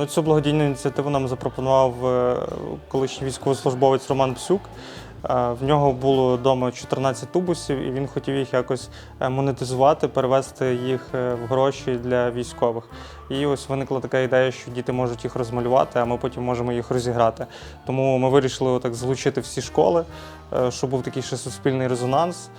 Ну, цю благодійну ініціативу нам запропонував е, колишній військовослужбовець Роман Псюк. Е, В нього було вдома 14 тубусів, і він хотів їх якось е, монетизувати, перевести їх в гроші для військових. І ось виникла така ідея, що діти можуть їх розмалювати, а ми потім можемо їх розіграти. Тому ми вирішили так залучити всі школи, щоб був такий ще суспільний резонанс.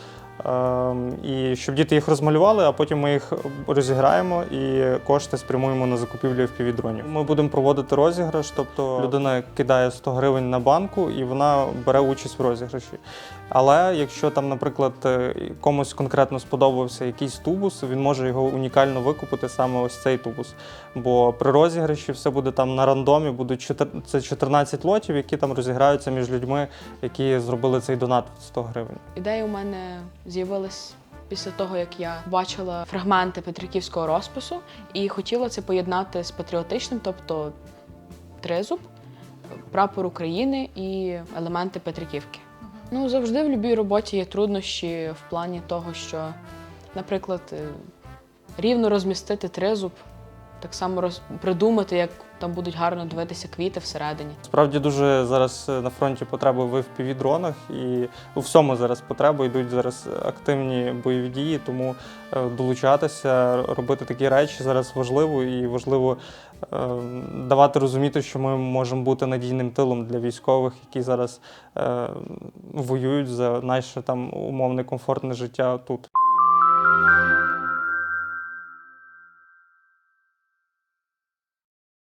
Ем, І щоб діти їх розмалювали, а потім ми їх розіграємо і кошти спрямуємо на закупівлю FPV-дронів. Ми будемо проводити розіграш, тобто людина кидає 100 гривень на банку і вона бере участь в розіграші. Але якщо там, наприклад, е, комусь конкретно сподобався якийсь тубус, він може його унікально викупити саме ось цей тубус. Бо при розіграші все буде там на рандомі, будуть це 14 лотів, які там розіграються між людьми, які зробили цей донат в 100 гривень. Ідея у мене з'явилась після того, як я бачила фрагменти Петриківського розпису і хотіла це поєднати з патріотичним, тобто тризуб, прапор України і елементи Петриківки. Ну, завжди в будь-якій роботі є труднощі в плані того, що, наприклад, е, рівно розмістити тризуб, так само роз... придумати, як там будуть гарно дивитися квіти всередині. Справді дуже зараз е, на фронті потреба в FPV-дронах і у всьому зараз потреба йдуть зараз активні бойові дії, тому е, долучатися, робити такі речі зараз важливо і важливо е, давати розуміти, що ми можемо бути надійним тилом для військових, які зараз воюють за наше там умовне комфортне життя тут.